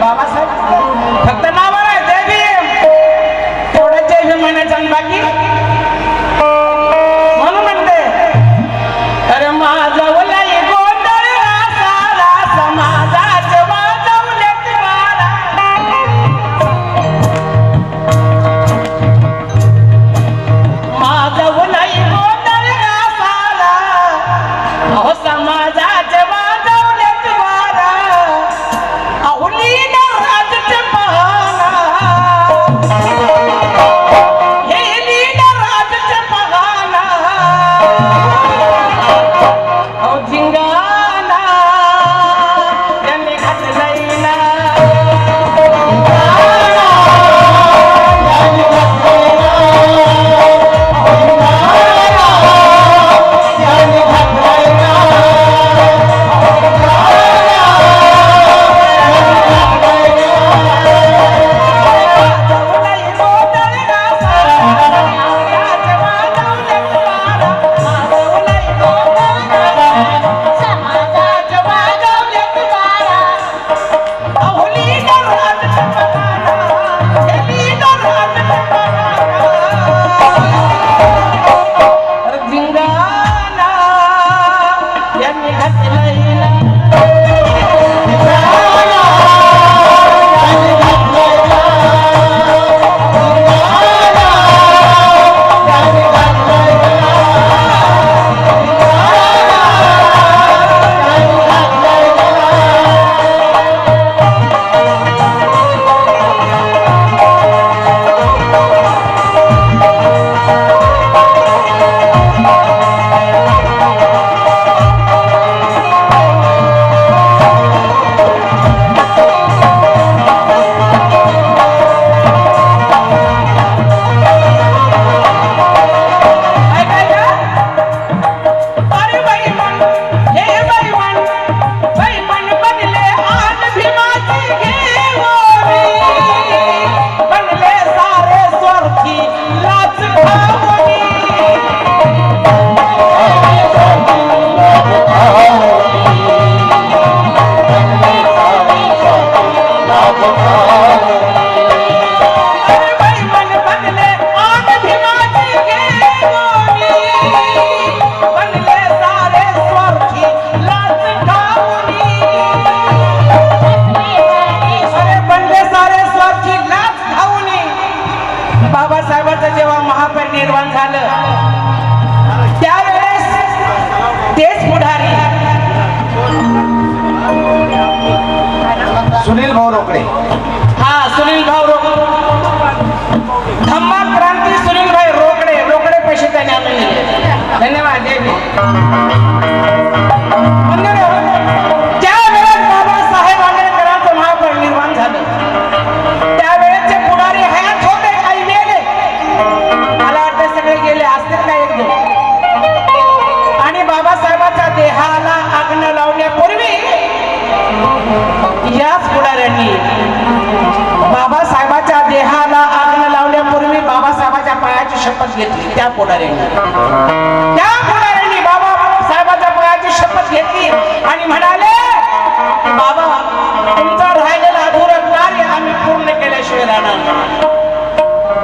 बाबासाहेब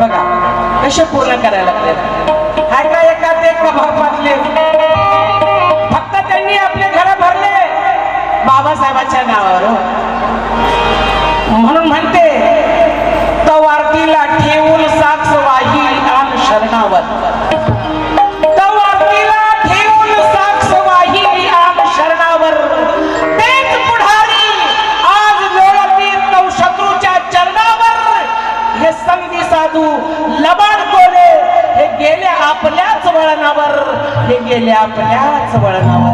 बघा कसे पूर्ण करायला लागले हाय का एक प्रभाव वाचले फक्त त्यांनी आपले घर भरले. बाबासाहेबांच्या नावावर. म्हणून म्हणते तो तवारतीला ठेवून साक्ष वाही आणि शरणावर. तू लबाड कोले हे गेले आपल्याच वळणावर. हे गेले आपल्याच वळणावर.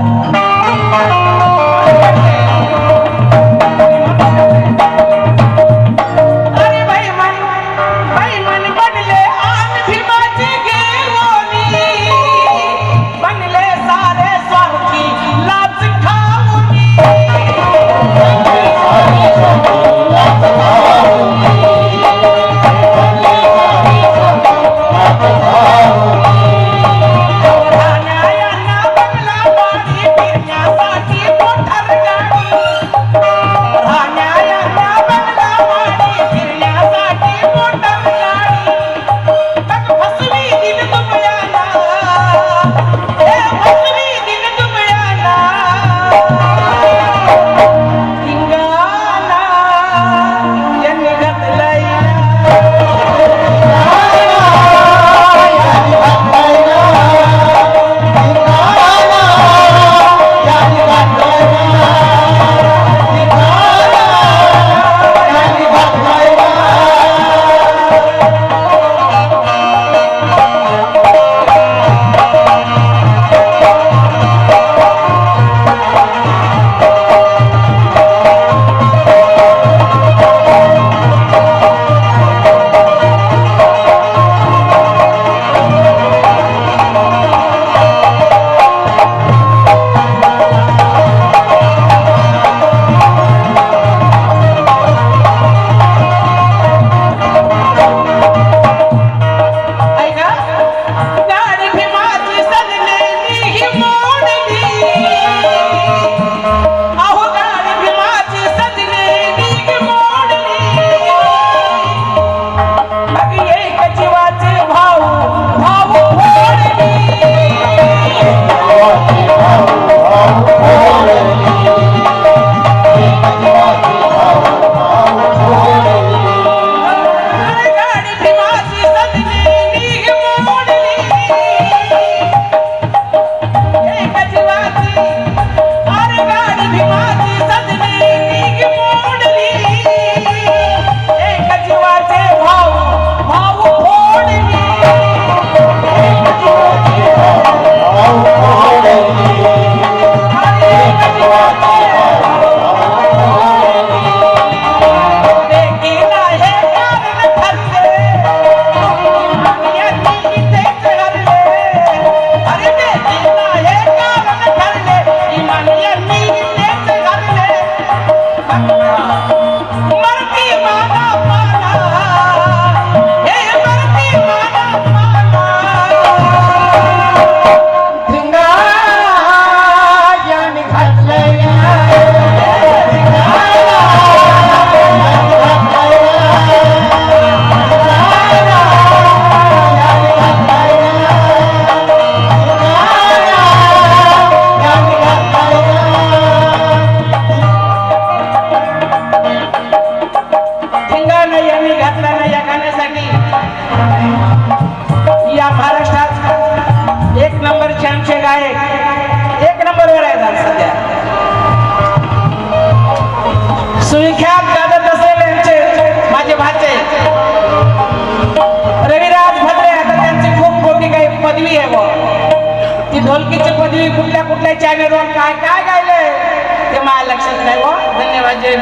तुम्ही कुठल्या कुठल्या चॅनलवर काय काय गायले ते माझ्या लक्षात नाही हो. धन्यवाद जय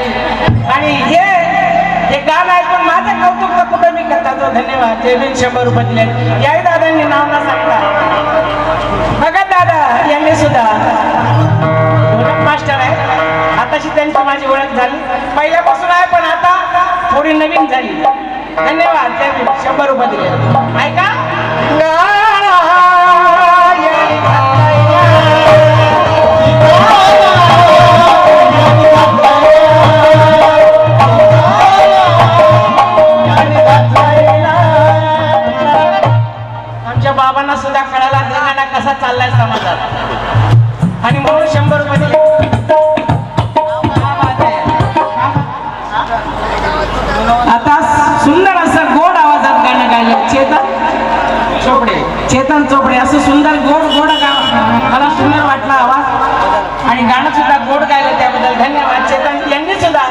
आणि हे हे गाणं ऐकून माझं कौतुक तर कुठं मी करतात हो. धन्यवाद जय भीम शंभर रुपये याही दादांनी नाव न सांगता बघा दादा यांनी सुद्धा. मास्टर आहे. आताशी त्यांची माझी ओळख झाली. पहिल्यापासून आहे पण आता थोडी नवीन झाली. धन्यवाद जय शंभर रुपये दिले. ऐका. कसा चाललाय समाजात. आणि म्हणून शंभर रुपये आता सुंदर असं गोड आवाजात गाणं गायलं. चेतन चोपडे. चेतन चोपडे असं सुंदर गोड गोड गाव मला सुंदर वाटला आवाज. आणि गाणं सुद्धा गोड गायलं त्याबद्दल धन्यवाद. चेतन यांनी सुद्धा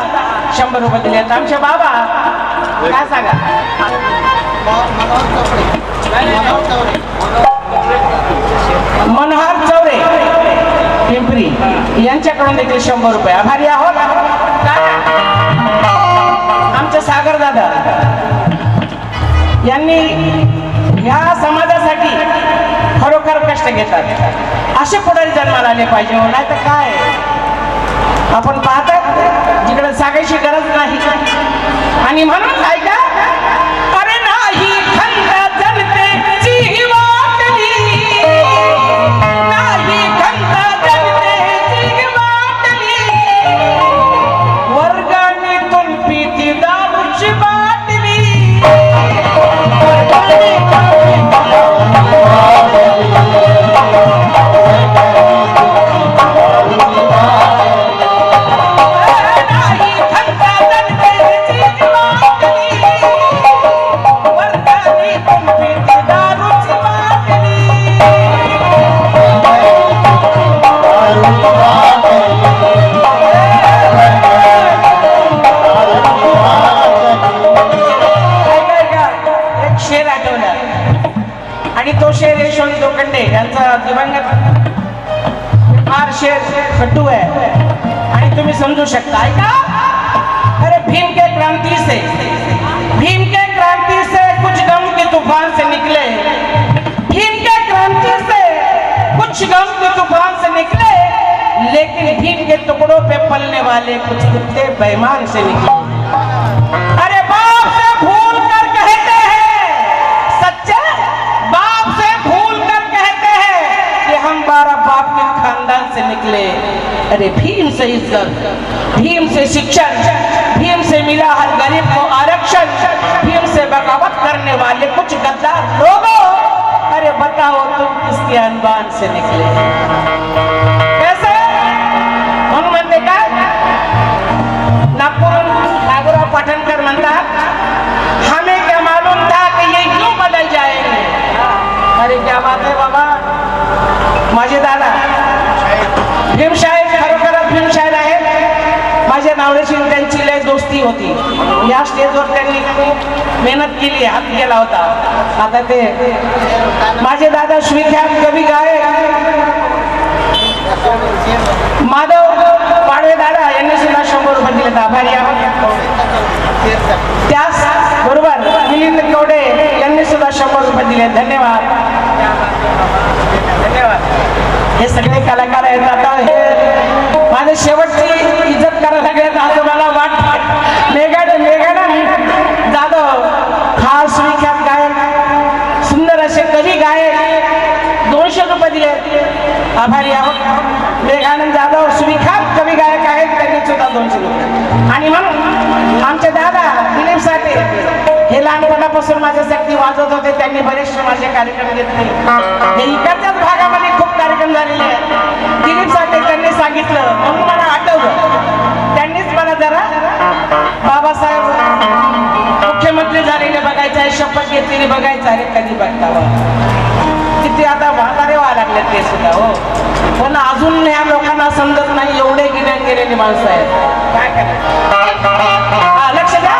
शंभर रुपये दिले. आहेत आमच्या बाबा काय सांगा? मनोहर चौरे पिंपरी यांच्याकडून देखील शंभर रुपये. आभारी आहोत. आमचे सागर दादा यांनी ह्या समाजासाठी खरोखर कष्ट घेतात. असे पुढारी जन्माला आले पाहिजे हो नाही तर काय? आपण पाहतात जिकडे सांगायची गरज नाही. आणि म्हणून काय का बेईमान से निकले। अरे बाप से भूल कर कहते हैं। सच्चे बाप से भूल कर कहते हैं कि हम बारह बाप के खानदान से निकले। अरे भीम से इज़्ज़त, भीम से शिक्षण भीम से मिला हर गरीब को आरक्षण, भीम से बगावत करने वाले कुछ गद्दार लोगों। अरे बताओ तुम किसके अनबान से निकले? था हमें क्या मालूम था कि ये क्यों बदल जाएंगे? अरे क्या बात है बाबा? माझे दादा भीमशाहीर खरोखरच भीमशाहीर आहेत माझ्या नावडेशी त्यांची लय दोस्ती होती. या स्टेजवर त्यांनी मेहनत केली हात केला होता. आता ते माझे दादा श्रीख्यात कवी गायक माधव पाडवे दादा यांनी सुद्धा शंभर रुपये दिले आभारी आहोत त्याच बरोबर मिलिंद कवडे यांनी सुद्धा शंभर रुपये दिले. धन्यवाद. धन्यवाद. हे सगळे कलाकार आहेत. आता हे माझे शेवटची इज्जत करायला लागल्यात आज मला वाटतं मेघाड मेघाडा जाधव फार सुविख्यात गायक. सुंदर असे कवी गायक. दोनशे रुपये दिले. आभारी आहोत. मेघानंद जाधव सुविख्यात कवी गायक आहेत. त्यांनी सुद्धा दोनशे रुपये आणि म्हणून आमच्या लहानपणापासून माझ्यासाठी वाजवत होते त्यांनी बरेचसे माझे कार्यक्रम घेतले. हे इकडच्याच भागामध्ये खूप कार्यक्रम झालेले आहेत. दिलीप साठे त्यांनी सांगितलं म्हणून मला आठवलं. त्यांनीच मला जरा बाबासाहेब मुख्यमंत्री झालेले बघायचं आहे शपथ घेतलेली बघायचं आहे कधी बघता किती आता म्हातारे व्हायला लागले ते सुद्धा हो. पण अजून ह्या लोकांना समजत नाही एवढे गिरण गेलेली माणसं आहेत. काय करायचं? लक्ष द्या.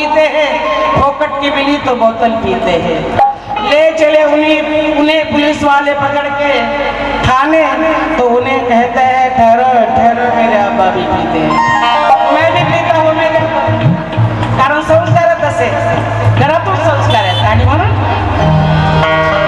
पीते हैं फोकट की मिली तो बोतल पीते हैं। ले चले उन्हें उन्हें पुलिस वाले पकड़ के। थाने तो उन्हें कहते हैं ठहरो ठहरो मेरे अब्बा भी पीते हैं। मैं भी पीता हूँ मेरे कारण संस्कार तसे। घरातून संस्कार है आणि म्हणून